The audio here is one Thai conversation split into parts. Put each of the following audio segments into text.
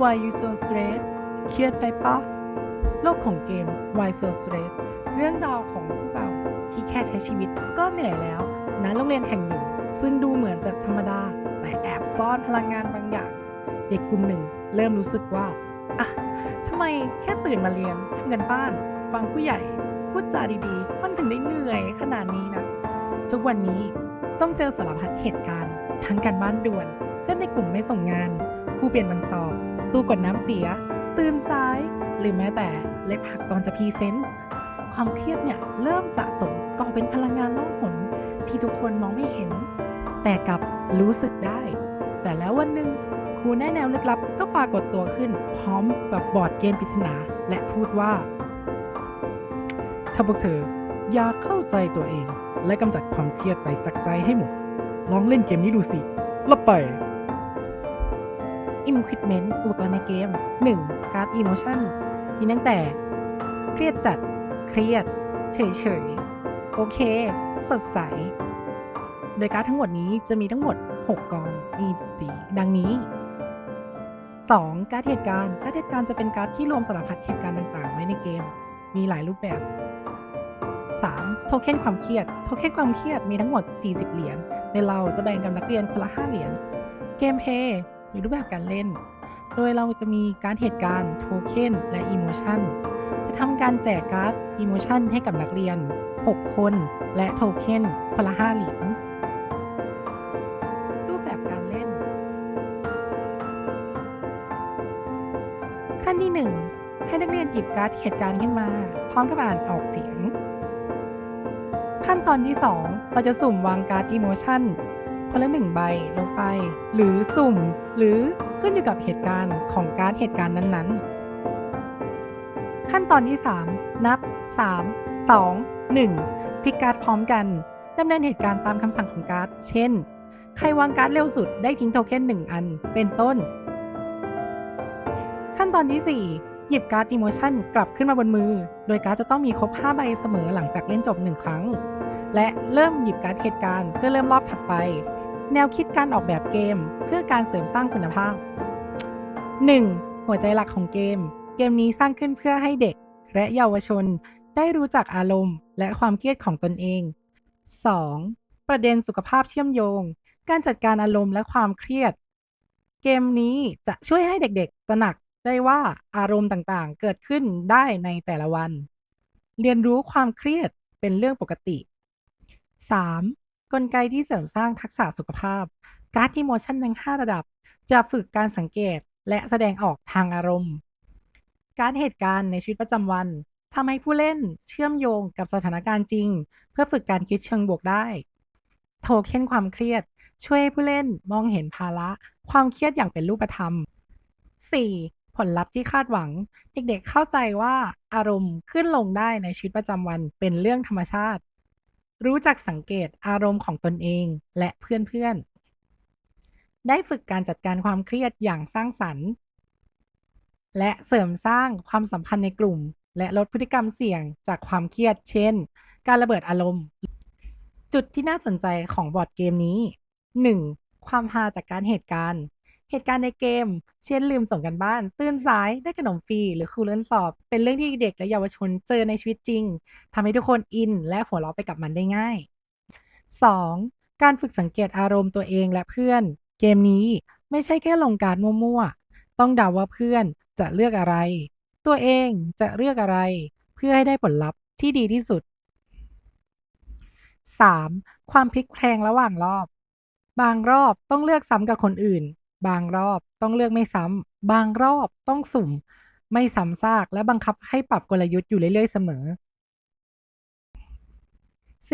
Why you so stressed เครียดไปปะโลกของเกม Why so stressed เรื่องราวของพวกเราที่แค่ใช้ชีวิตก็เหนื่อยแล้วณโรงเรียนแห่งหนึ่ง ซึ่งดูเหมือนจะธรรมดา แต่แอบซ่อนพลังงานบางอย่าง เด็กกลุ่มหนึ่ง เริ่มรู้สึกว่าอะทำไมแค่ตื่นมาเรียนทำกันบ้าน ฟังผู้ใหญ่พูดจาดีๆ มันถึงได้เหนื่อยขนาดนี้นะทุกวันนี้ต้องเจอสารพัดเหตุการณ์ ทั้งการบ้านด่วนเพื่อนในกลุ่มไม่ส่งงานครูเปลี่ยนวันสอบ ตู้กดน้ำเสีย ตื่นสาย หรือแม้แต่เล็บหักตอนจะพรีเซนต์ความเครียดเนี่ยเริ่มสะสมก่อเป็นพลังงานล่องหนที่ทุกคนมองไม่เห็น แต่กับรู้สึกได้ แต่แล้ววันหนึ่งครูแนแนวลึกลับก็ปรากฏตัวขึ้น พร้อมกับบอร์ดเกมปริศนา และพูดว่า ถ้าพวกเธออยากเข้าใจตัวเอง และกำจัดความเครียดไปจากใจให้หมด ลองเล่นเกมนี้ดูสิแล้วไป Equipment อุปกรณ์ในเกม 1. การ์ด Emotion มีตั้งแต่ เครียดจัด เครียด เฉยๆโอเค สดใส โดยการ์ดทั้งหมดนี้จะมีทั้งหมด 6 กองมีสีดังนี้ 2. การ์ดเหตุการณ์การ์ดเหตุการณ์จะเป็นการ์ดที่รวมสารพัดเหตุการณ์ต่างๆ ไว้ในเกม มีหลายรูปแบบ 3. โทเค็นความเครียด โทเค็นความเครียดมีทั้งหมด 40 เหรียญโดยเราจะแบ่งกับนักเรียนคนละ 5 เหรียญ เกมเพย์ หรือรูปแบบการเล่น โดยเราจะมีการเหตุการณ์โทเค็นและอิโมชันจะทำการแจกการ์ดอิโมชันให้กับนักเรียน 6 คน และโทเค็นคนละ5เหรียญรูปแบบการเล่น ขั้นที่ 1 ให้นักเรียนหยิบการ์ดเหตุการณ์ขึ้นมา พร้อมกับอ่านออกเสียง ขั้นตอนที่ 2 เราจะสุ่มวางการ์ดอิโมชัน คนละหนึ่งใบลงไป หรือสุ่ม หรือขึ้นอยู่กับเหตุการณ์ของการเหตุการณ์นั้นๆ ขั้นตอนที่ 3 นับ 3 2 1พลิกการ์ดพร้อมกันดำเนินเหตุการณ์ตามคำสั่งของการ์ด เช่น ใครวางการ์ดเร็วสุดได้ทิ้งโทเค็น1 อัน เป็นต้น ขั้นตอนที่ 4 หยิบการ์ดอิโมชันกลับขึ้นมาบนมือ โดยการ์ดจะต้องมีครบ 5 ใบเสมอหลังจากเล่นจบ 1 ครั้ง และเริ่มหยิบการ์ดเหตุการณ์เพื่อเริ่มรอบถัดไป แนวคิดการออกแบบเกมเพื่อการเสริมสร้างคุณภาพ 1. หัวใจหลักของเกม เกมนี้สร้างขึ้นเพื่อให้เด็ก และเยาวชนได้รู้จักอารมณ์ และความเครียดของตนเอง 2. ประเด็นสุขภาพเชื่อมโยง การจัดการอารมณ์และความเครียด เกมนี้จะช่วยให้เด็กๆ ตระหนักได้ว่าอารมณ์ต่างๆ เกิดขึ้นได้ในแต่ละวัน เรียนรู้ความเครียดเป็นเรื่องปกติ 3. กลไกที่เสริมสร้างทักษะสุขภาพ การ์ดอิโมชันทั้ง 5 ระดับ จะฝึกการสังเกตและแสดงออกทางอารมณ์ การเหตุการณ์ในชีวิตประจำวันทำให้ผู้เล่นเชื่อมโยงกับสถานการณ์จริง เพื่อฝึกการคิดเชิงบวกได้ โทเค็นความเครียด ช่วยให้ผู้เล่นมองเห็นภาระ ความเครียดอย่างเป็นรูปธรรม 4. ผลลัพธ์ที่คาดหวัง เด็กๆเข้าใจว่าอารมณ์ขึ้นลงได้ในชีวิตประจำวันเป็นเรื่องธรรมชาติ รู้จักสังเกตอารมณ์ของตนเองและเพื่อนๆ ได้ฝึกการจัดการความเครียดอย่างสร้างสรรค์ และเสริมสร้างความสัมพันธ์ในกลุ่ม และลดพฤติกรรมเสี่ยงจากความเครียด เช่น การระเบิดอารมณ์ จุดที่น่าสนใจของบอร์ดเกมนี้ 1. ความฮาจากการเหตุการณ์ เหตุการณ์ในเกม เช่นลืมส่งกันบ้าน ตื่นสายได้ขนมฟรีหรือครูเลื่อนสอบ เป็นเรื่องที่เด็กและเยาวชนเจอในชีวิตจริงทำให้ทุกคนอินและหัวเราะไปกับมันได้ง่าย 2. การฝึกสังเกตอารมณ์ตัวเองและเพื่อน เกมนี้ไม่ใช่แค่ลงการดมั่วๆ ต้องเดาว่าเพื่อนจะเลือกอะไร ตัวเองจะเลือกอะไร เพื่อให้ได้ผลลัพธ์ที่ดีที่สุด 3. ความพลิกแพลงระหว่างรอบ บางรอบต้องเลือกซ้ำกับคนอื่น บางรอบต้องเลือกไม่ซ้ำ บางรอบต้องสุ่ม ไม่ซ้ำซาก และบังคับให้ปรับกลยุทธ์อยู่เรื่อยๆเสมอ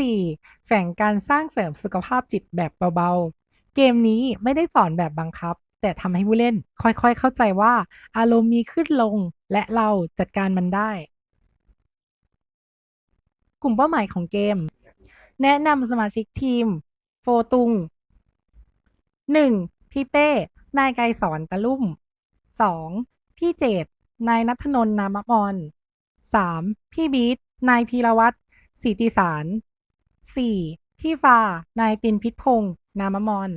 4. แฝงการสร้างเสริมสุขภาพจิตแบบเบาๆ เกมนี้ไม่ได้สอนแบบบังคับ แต่ทำให้ผู้เล่นค่อยๆ เข้าใจว่า อารมณ์มีขึ้นลง และเราจัดการมันได้ กลุ่มเป้าหมายของเกม แนะนำสมาชิกทีม โฟตุง 1. พี่เป้ นายไกรสอนตะลุ่ม 2. พี่เจตนายนัทนนนามมอน 3. พี่บีทนายพีรวัตรศรีติสาร 4. พี่ฟานายตินพิษพงษ์นามมอน